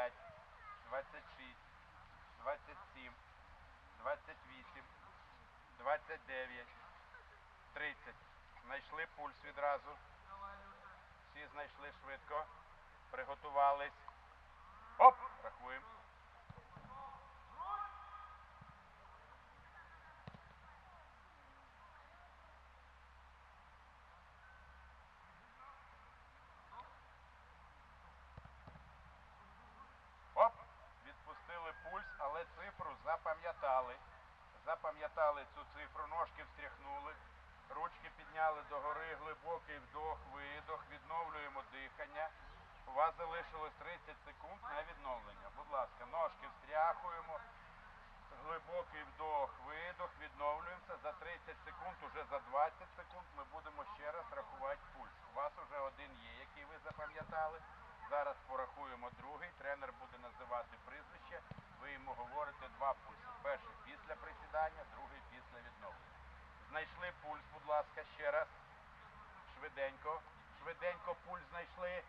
25, 26, 27, 28, 29, 30. Знайшли пульс відразу. Всі знайшли швидко. Приготувались. Але цифру запам'ятали. Запам'ятали цю цифру, ножки встряхнули, ручки підняли догори, глибокий вдох, видох, відновлюємо дихання. У вас залишилось 30 секунд на відновлення. Будь ласка, ножки встряхуємо. Глибокий вдох, видох, відновлюємося. За 30 секунд, уже за 20 секунд ми будемо ще раз рахувати пульс. У вас уже один є, який ви запам'ятали. Зараз порахуємо другий. Тренер буде називати прізвище. Йому говорите два пульси. Перший після присідання, другий після відновлення. Знайшли пульс, будь ласка, ще раз. Швиденько. Швиденько пульс знайшли.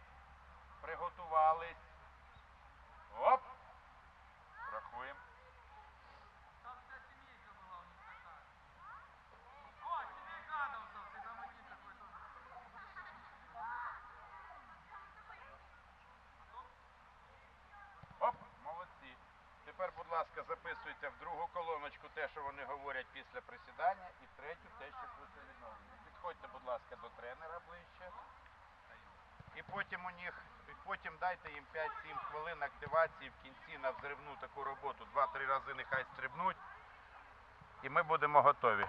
Приготувались. Будь ласка, записуйте в другу колоночку те, що вони говорять після присідання, і в третю те, що після відновлення. Підходьте, будь ласка, до тренера ближче. І потім у них, і потім дайте їм 5-7 хвилин активації в кінці на взривну таку роботу. Два-три рази нехай стрибнуть. І ми будемо готові.